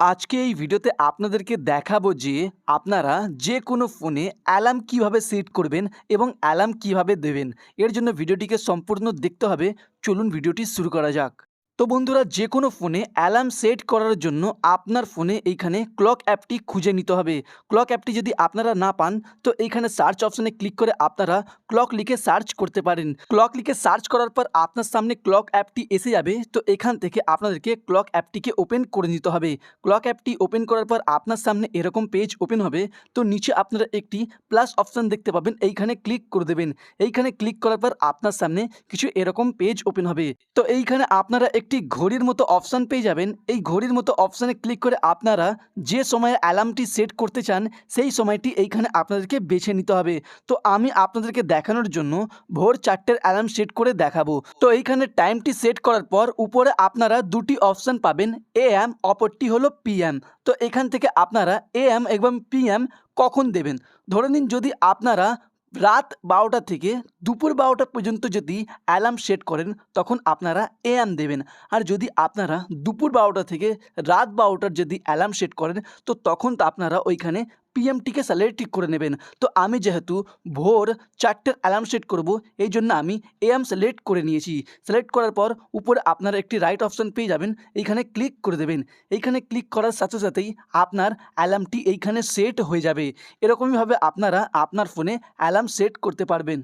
আজকে এই ভিডিওতে আপনাদেরকে দেখাবো যে আপনারা যে কোনো ফোনে অ্যালার্ম কীভাবে সেট করবেন এবং অ্যালার্ম কীভাবে দেবেন। এর জন্য ভিডিওটিকে সম্পূর্ণ দেখতে হবে। চলুন ভিডিওটি শুরু করা যাক। তো বন্ধুরা যে কোনো ফোনে অ্যালার্ম সেট করার জন্য আপনার ফোনে এইখানে ক্লক অ্যাপটি খুঁজে নিতে হবে। ক্লক অ্যাপটি যদি আপনারা না পান, তো এইখানে সার্চ অপশনে ক্লিক করে আপনারা ক্লক লিখে সার্চ করতে পারেন। ক্লক লিখে সার্চ করার পর আপনার সামনে ক্লক অ্যাপটি এসে যাবে, তো এখান থেকে আপনাদেরকে ক্লক অ্যাপটিকে ওপেন করে নিতে হবে। ক্লক অ্যাপটি ওপেন করার পর আপনার সামনে এরকম পেজ ওপেন হবে, তো নিচে আপনারা একটি প্লাস অপশান দেখতে পাবেন, এইখানে ক্লিক করে দেবেন। এইখানে ক্লিক করার পর আপনার সামনে কিছু এরকম পেজ ওপেন হবে। তো এইখানে আপনারা একটি ঘড়ির মতো অপশান পেয়ে যাবেন। এই ঘড়ির মতো অপশানে ক্লিক করে আপনারা যে সময়ে অ্যালার্মটি সেট করতে চান, সেই সময়টি এইখানে আপনাদেরকে বেছে নিতে হবে। তো আমি আপনাদেরকে দেখানোর জন্য ভোর চারটের অ্যালার্ম সেট করে দেখাবো। তো এইখানে টাইমটি সেট করার পর উপরে আপনারা দুটি অপশান পাবেন এ এম অপরটি হলো পিএম তো এখান থেকে আপনারা এ এম এবং পিএম কখন দেবেন? ধরে নিন যদি আপনারা রাত বারোটা থেকে দুপুর বারোটা পর্যন্ত যদি অ্যালার্ম সেট করেন, তখন আপনারা এএম দেবেন। আর যদি আপনারা দুপুর বারোটা থেকে রাত বারোটার যদি অ্যালার্ম সেট করেন, তো তখন তো আপনারা ওইখানে পিএমটিকে ঠিক করে নেবেন। তো আমি যেহেতু ভোর চারটের অ্যালার্ম সেট করব, এই জন্য আমি এএম সিলেক্ট করে নিয়েছি। সিলেক্ট করার পর উপরে আপনার একটি রাইট অপশান পেয়ে যাবেন, এইখানে ক্লিক করে দেবেন। এইখানে ক্লিক করার সাথে সাথেই আপনার অ্যালার্মটি এইখানে সেট হয়ে যাবে। এরকমইভাবে আপনারা আপনার ফোনে অ্যালার্ম সেট করতে পারবেন।